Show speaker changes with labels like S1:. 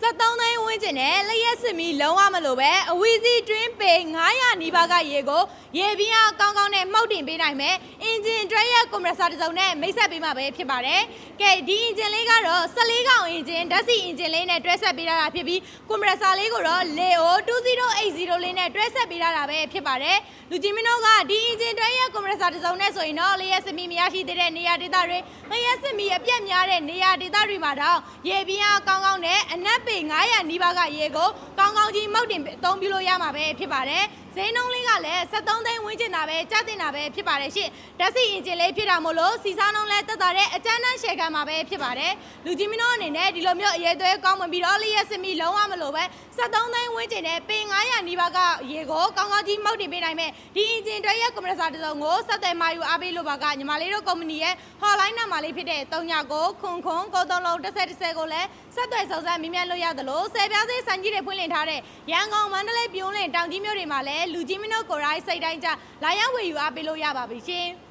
S1: 73သိန်းဝန်းကျင်နဲ့လျက်စစ်မီလုံးဝမလို့ပဲအဝီစီတွင်းပေ900နီးပါးကရေကိုရေပြင်းအားကောင်းကောင်းနဲ့မှုတ်တင်ပေးနိုင်မယ် အင်ဂျင်ဒရက်ကွန်ပရက်ဆာတစ်စုံနဲ့မိတ်ဆက်ပေးမှာပဲဖြစ်ပါတယ်ကဲဒီအင်ဂျင်လေးကတော့14ကောင်အင်ဂျင်ဓာတ်ဆီအင်ဂျင်လေးနဲ့တွဲဆက်ပေးထားတာဖြစ်ပြီးကွန်ပရက်ဆာလေးကိုတော့ Leo 2080လေးနဲ့တွဲဆက်ပေးထားတာပဲဖြစ်ပါတယ်လူကြီးမင်းတို့ကဒီအင်ဂျင်ဒရက်ကွန်ပရက်ဆာတစ်စုံနဲ့ဆိုရင်တော့လျက်စစ်မီမရရှိသေးတဲ့နေရာဒေသတွေလျက်စစ်မီအပြတ်များတဲ့နေရာဒေသတွေမှာတော့ရေပြင်းအားကောင်းကောင်းနဲ့အနက်ပေ900နီးပါးကရေကိုကောင်းကောင်းကြီးမှုတ်တင်အသုံးပြုလို့ရမှာပဲဖြစ်ပါတယ် ဈေးနှုန်းလေးကလည်း73သိန်းဝန်းကျင်တာပဲကျတင်တာပဲဖြစ်ပါတယ်ရှင့်ဓာတ်ဆီအင်ဂျင်လေးဖြစ်တာမို့လို့စီစားနှုန်းလဲတက်တာတဲ့အကျန်းတန်းရှယ်ခံမှာပဲဖြစ်ပါတယ်လူကြီးမင်းတို့အနေနဲ့ဒီလိုမျိုးအရေးသွဲကောင်းမပြီးတော့လျက်စစ်မီလုံးဝမလို့ပဲ73သိန်းဝန်းကျင်နဲ့ပေ900နီးပါးကရေကိုကောင်းကောင်းကြီးမှုတ်တင်ပေးနိုင်မဲ့ဒီအင်ဂျင်တွေရဲ့ကွန်ပရက်ဆာတစ်စုံကိုဆက်သွယ်မာယူအားပေးလို့ပါကညီမလေးတို့ကုမ္ပဏီရဲ့ hotline နံပါတ်လေးဖြစ်တဲ့39ခွန်ခွန်93လုံး10 10ကိုလည်းဆက်သွယ်စုံစမ်းမြင်မြန်လို့ရသလို10ပြားစေးဆိုင်ကြီးတွေဖွင့်လှစ်ထားတဲ့ရန်ကုန်မန္တလေးပြုံးလင်တောင်ကြီးမြို့တွေမှာလည်းလူကြီးမင်းတို့ကိုယ်တိုင်စိတ်တိုင်းကြလာရောက်ဝယ်ယူအားပေးလို့ရပါပြီရှင်။